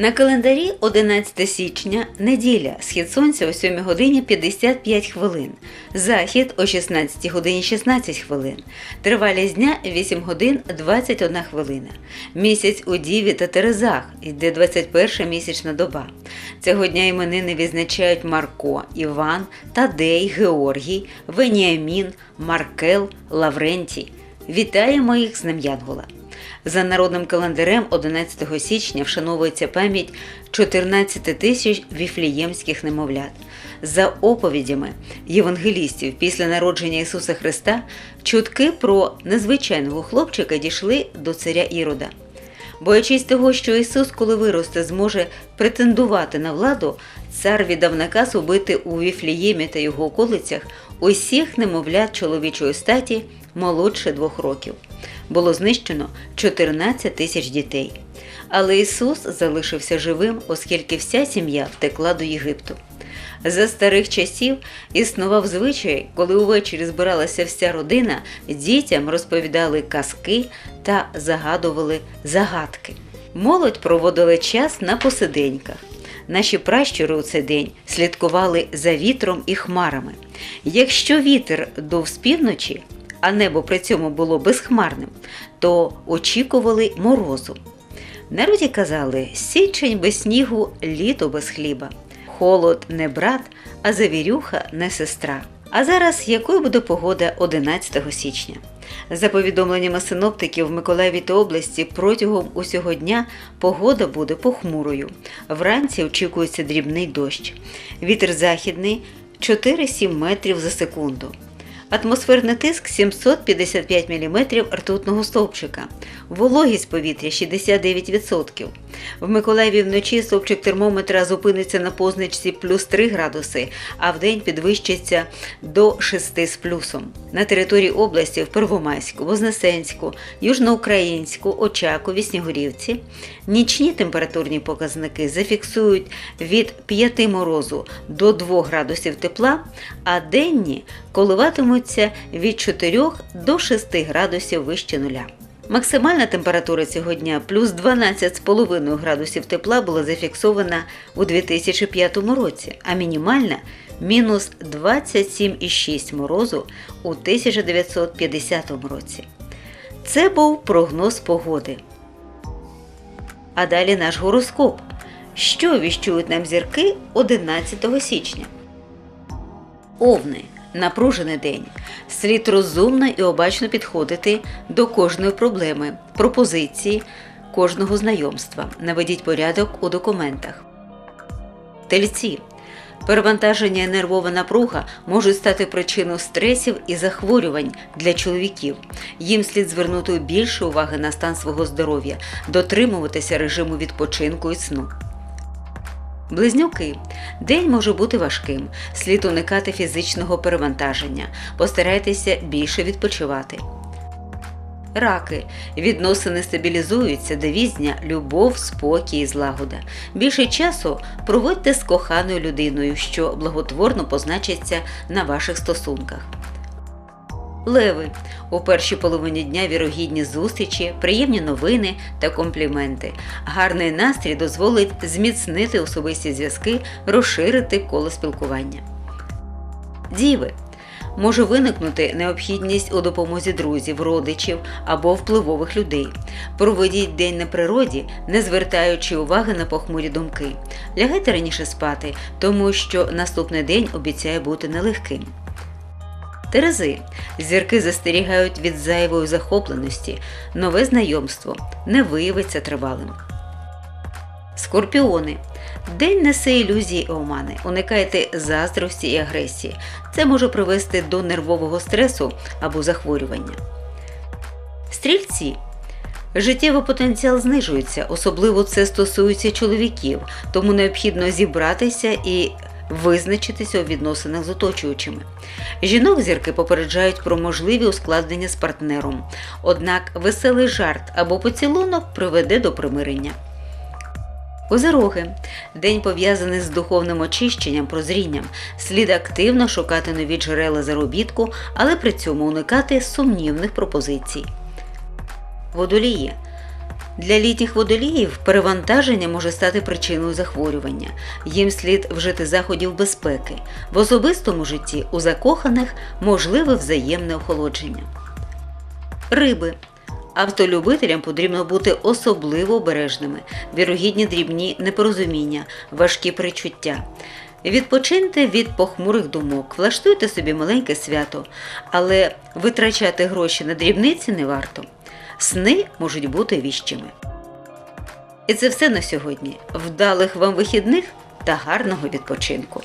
На календарі 11 січня, неділя, схід сонця о 7 годині 55 хвилин, захід о 16 годині 16 хвилин, тривалість дня 8 годин 21 хвилина. Місяць у Діві та Терезах йде 21 місячна доба. Цього дня іменини відзначають Марко, Іван, Тадей, Георгій, Веніамін, Маркел, Лаврентій. Вітаємо їх з Днем Янгола. За народним календарем 11 січня вшановується пам'ять 14 тисяч віфліємських немовлят. За оповідями євангелістів після народження Ісуса Христа чутки про незвичайного хлопчика дійшли до царя Ірода. Боячись того, що Ісус, коли виросте, зможе претендувати на владу, цар віддав наказ убити у Віфліємі та його околицях усіх немовлят чоловічої статі молодше двох років. Було знищено 14 тисяч дітей. Але Ісус залишився живим, оскільки вся сім'я втекла до Єгипту. За старих часів існував звичай, коли увечері збиралася вся родина, дітям розповідали казки та загадували загадки. Молодь проводила час на посиденьках. Наші пращури у цей день слідкували за вітром і хмарами. Якщо вітер дув з півночі, а небо при цьому було безхмарним, то очікували морозу. В народі казали січень без снігу, літо без хліба. Холод не брат, а завірюха не сестра. А зараз якою буде погода 11 січня? За повідомленнями синоптиків в Миколаєві та області протягом усього дня погода буде похмурою. Вранці очікується дрібний дощ. Вітер західний 4-7 метрів за секунду. Атмосферний тиск 755 мм ртутного стовпчика. Вологість повітря 69%. В Миколаєві вночі стовпчик термометра зупиниться на позначці плюс 3 градуси, а вдень підвищиться до 6 з плюсом. На території області в Первомайську, Вознесенську, Южноукраїнську, Очакові, Снігурівці нічні температурні показники зафіксують від 5 морозу до 2 градусів тепла, а денні коливатимуться від 4 до 6 градусів вище нуля. Максимальна температура цього дня плюс 12,5 градусів тепла була зафіксована у 2005 році, а мінімальна мінус 27,6 морозу у 1950 році. Це був прогноз погоди. А далі наш гороскоп. Що віщують нам зірки 11 січня? Овни. Напружений день. Слід розумно і обачно підходити до кожної проблеми, пропозиції, кожного знайомства. Наведіть порядок у документах. Тельці. Перевантаження і нервова напруга можуть стати причиною стресів і захворювань для чоловіків. Їм слід звернути більше уваги на стан свого здоров'я, дотримуватися режиму відпочинку і сну. Близнюки. День може бути важким, слід уникати фізичного перевантаження, постарайтеся більше відпочивати. Раки. Відносини стабілізуються до візня, любов, спокій і злагода. Більше часу проводьте з коханою людиною, що благотворно позначиться на ваших стосунках. Леви у першій половині дня вірогідні зустрічі, приємні новини та компліменти. Гарний настрій дозволить зміцнити особисті зв'язки, розширити коло спілкування. Діви може виникнути необхідність у допомозі друзів, родичів або впливових людей. Проведіть день на природі, не звертаючи уваги на похмурі думки. Лягайте раніше спати, тому що наступний день обіцяє бути нелегким. Терези. Зірки застерігають від зайвої захопленості, нове знайомство не виявиться тривалим. Скорпіони. День несе ілюзії і омани. Уникайте заздрості і агресії. Це може привести до нервового стресу або захворювання. Стрільці. Життєвий потенціал знижується, особливо це стосується чоловіків, тому необхідно зібратися і визначитися у відносинах з оточуючими. Жінок зірки попереджають про можливі ускладнення з партнером, однак веселий жарт або поцілунок приведе до примирення. Озероги день пов'язаний з духовним очищенням, прозрінням. Слід активно шукати нові джерела заробітку, але при цьому уникати сумнівних пропозицій. Водолії Для літніх водоліїв перевантаження може стати причиною захворювання. Їм слід вжити заходів безпеки. В особистому житті у закоханих можливе взаємне охолодження. Риби. Автолюбителям потрібно бути особливо обережними, вірогідні дрібні непорозуміння, важкі перечуття. Відпочиньте від похмурих думок, влаштуйте собі маленьке свято, але витрачати гроші на дрібниці не варто. Сни можуть бути віщими. І це все на сьогодні. Вдалих вам вихідних та гарного відпочинку!